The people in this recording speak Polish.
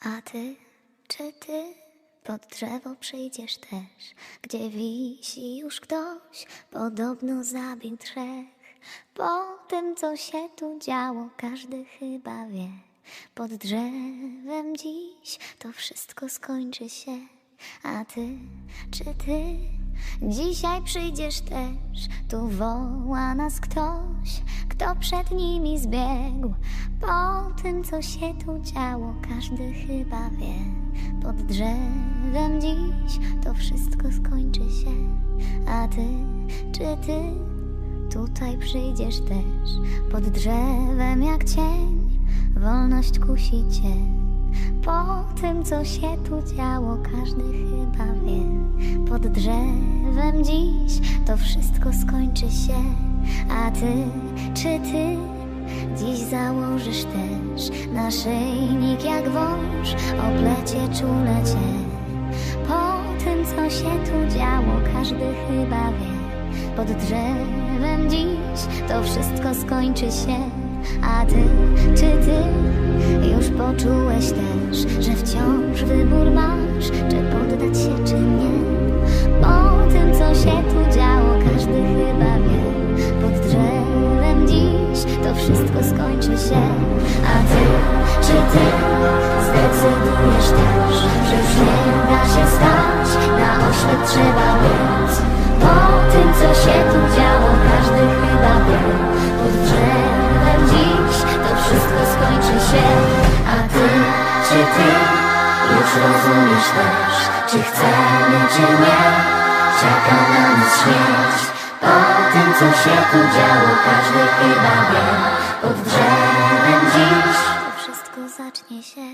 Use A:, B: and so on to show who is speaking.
A: A ty, czy ty pod drzewo przyjdziesz też, gdzie wisi już ktoś, podobno zabił trzech. Po tym, co się tu działo, każdy chyba wie. Pod drzewem dziś to wszystko skończy się. A ty, czy ty dzisiaj przyjdziesz też? Tu woła nas ktoś, kto przed nimi zbiegł. Po tym, co się tu działo, każdy chyba wie. Pod drzewem dziś to wszystko skończy się. A ty, czy ty tutaj przyjdziesz też? Pod drzewem jak cień, wolność kusi cię. Po tym, co się tu działo, każdy chyba wie. Pod drzewem dziś to wszystko skończy się. A ty, czy ty dziś założysz też naszyjnik jak wąż, oplecie czule cię. Po tym, co się tu działo, każdy chyba wie. Pod drzewem dziś to wszystko skończy się. A ty, czy ty już poczułeś też, że wciąż wybór masz, czy poddać się, czy nie? Wszystko skończy się. A ty, czy ty zdecydujesz też, że już nie da się stać, na oślep trzeba biec. Po tym, co się tu działo, każdy chyba wie. Pod drzewem dziś to wszystko skończy się. A ty, czy ty już rozumiesz też, czy chcemy, czy nie? Czeka na nas śmierć. Po tym, co się tu działo, każdy chyba wie. Pod drzewem dziś to wszystko zacznie się.